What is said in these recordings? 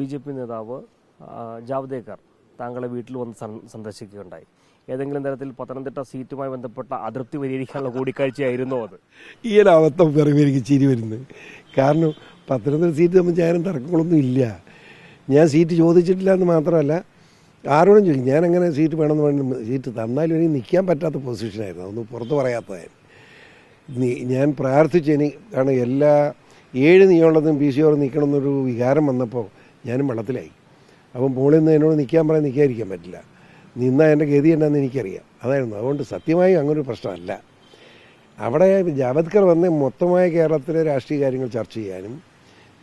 B J P നേതാവ് ജാവ്ദേക്കർ താങ്കളെ വീട്ടിൽ വന്ന് സന്ദർശിക്കുകയുണ്ടായി. ഏതെങ്കിലും തരത്തിൽ പത്തനംതിട്ട സീറ്റുമായി ബന്ധപ്പെട്ട അതൃപ്തി പരിഹരിക്കാനുള്ള കൂടിക്കാഴ്ചയായിരുന്നോ അത്. ഈ അവസ്ഥ പറയുമ്പോൾ ചിരി വരുന്നത് കാരണം പത്തനംതിട്ട സീറ്റ് സംബന്ധിച്ച് ആരും തർക്കങ്ങളൊന്നും ഇല്ല. ഞാൻ സീറ്റ് ചോദിച്ചിട്ടില്ല എന്ന് മാത്രമല്ല ആരോടും ചോദിക്കും ഞാൻ അങ്ങനെ സീറ്റ് വേണമെന്ന് പറഞ്ഞു സീറ്റ് തന്നാലും എനിക്ക് നിൽക്കാൻ പറ്റാത്ത പൊസിഷനായിരുന്നു അതൊന്നും പുറത്ത് പറയാത്തതായിരുന്നു. ഞാൻ പ്രാർത്ഥിച്ചതിന് കാരണം എല്ലാ ഏഴ് നിയമമുള്ളതും പി സി ഓർ നിൽക്കണമെന്നൊരു വികാരം വന്നപ്പോൾ ഞാനും വെള്ളത്തിലായി. അപ്പം മോളിൽ നിന്ന് എന്നോട് നിൽക്കാൻ പറയാൻ നിൽക്കാതിരിക്കാൻ പറ്റില്ല. നിന്നാൽ എന്റെ ഗതി എന്നാന്ന് എനിക്കറിയാം. അതായിരുന്നു. അതുകൊണ്ട് സത്യമായും അങ്ങനൊരു പ്രശ്നമല്ല. അവിടെ ജാവദ്കർ വന്ന് മൊത്തമായ കേരളത്തിലെ രാഷ്ട്രീയ കാര്യങ്ങൾ ചർച്ച ചെയ്യാനും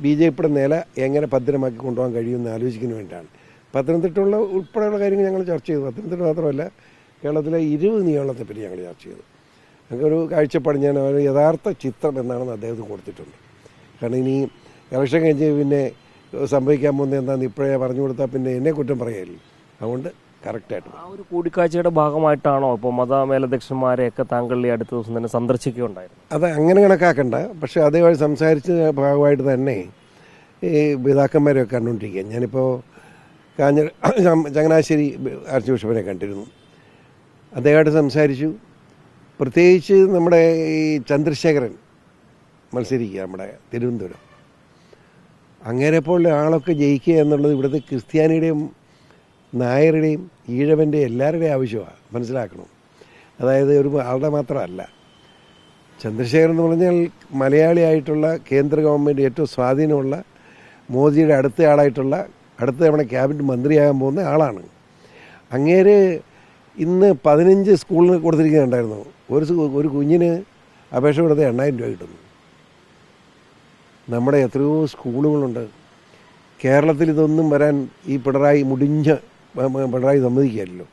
ബി ജെ പിയുടെ നില എങ്ങനെ ഭദ്രമാക്കി കൊണ്ടുപോകാൻ കഴിയുമെന്ന് ആലോചിക്കുന്നതിന് വേണ്ടിയാണ്. പത്തനംതിട്ടയുള്ള ഉൾപ്പെടെയുള്ള കാര്യങ്ങൾ ഞങ്ങൾ ചർച്ച ചെയ്തു. പത്തനംതിട്ട മാത്രമല്ല കേരളത്തിലെ ഇരുപത് നിയമത്തെപ്പറ്റി ഞങ്ങൾ ചർച്ച ചെയ്തു. ഞങ്ങൾക്കൊരു കാഴ്ചപ്പാട് ഞാൻ യഥാർത്ഥ ചിത്രം എന്നാണെന്ന് അദ്ദേഹത്തിന് കൊടുത്തിട്ടുണ്ട്. കാരണം ഇനി ഇലക്ഷൻ കഴിഞ്ഞ് പിന്നെ സംഭവിക്കാൻ പോകുന്നത് എന്താണെന്ന് ഇപ്പോഴേ പറഞ്ഞു കൊടുത്താൽ പിന്നെ എന്നെ കുറ്റം പറയാറില്ല അതുകൊണ്ട് കറക്റ്റായിട്ട് ആ ഒരു കൂടിക്കാഴ്ചയുടെ ഭാഗമായിട്ടാണോ ഇപ്പോൾ മതമേലധ്യക്ഷന്മാരെയൊക്കെ താങ്കൾ ഈ അടുത്ത ദിവസം തന്നെ സന്ദർശിക്കുകയുണ്ടായിരുന്നു അത് അങ്ങനെ കണക്കാക്കണ്ട. പക്ഷേ അതേപോലെ സംസാരിച്ച ഭാഗമായിട്ട് തന്നെ ഈ പിതാക്കന്മാരെയൊക്കെ കണ്ടുകൊണ്ടിരിക്കുക ഞാനിപ്പോൾ കാഞ്ഞ ചങ്ങനാശ്ശേരി ആർച്ച് ബിഷപ്പിനെ കണ്ടിരുന്നു. അദ്ദേഹമായിട്ട് സംസാരിച്ചു. പ്രത്യേകിച്ച് നമ്മുടെ ഈ ചന്ദ്രശേഖരൻ മത്സരിക്കുക നമ്മുടെ തിരുവനന്തപുരം. അങ്ങനെ പോലുള്ള ആളൊക്കെ ജയിക്കുക എന്നുള്ളത് ഇവിടുത്തെ ക്രിസ്ത്യാനിയുടെയും നായരുടെയും ഈഴവന്റെയും എല്ലാവരുടെയും ആവശ്യമാണ്. മനസ്സിലാക്കണം. അതായത് ഒരു ആളുടെ മാത്രമല്ല. ചന്ദ്രശേഖരൻ എന്ന് പറഞ്ഞാൽ മലയാളിയായിട്ടുള്ള കേന്ദ്ര ഗവൺമെന്റ് ഏറ്റവും സ്വാധീനമുള്ള മോദിയുടെ അടുത്ത ആളായിട്ടുള്ള അടുത്ത തവണ ക്യാബിനറ്റ് മന്ത്രിയാകാൻ പോകുന്ന ആളാണ്. അങ്ങേര് ഇന്ന് പതിനഞ്ച് സ്കൂളിന് കൊടുത്തിരിക്കുന്നുണ്ടായിരുന്നു. ഒരു ഒരു കുഞ്ഞിന് അപേക്ഷ കൊടുത്ത് എണ്ണായിരം രൂപ കിട്ടുന്നു. നമ്മുടെ എത്രയോ സ്കൂളുകളുണ്ട്. കേരളത്തിൽ ഇതൊന്നും വരാൻ ഈ പിണറായി മുടിഞ്ഞ പിണറായി സമ്മതിക്കുകയല്ലോ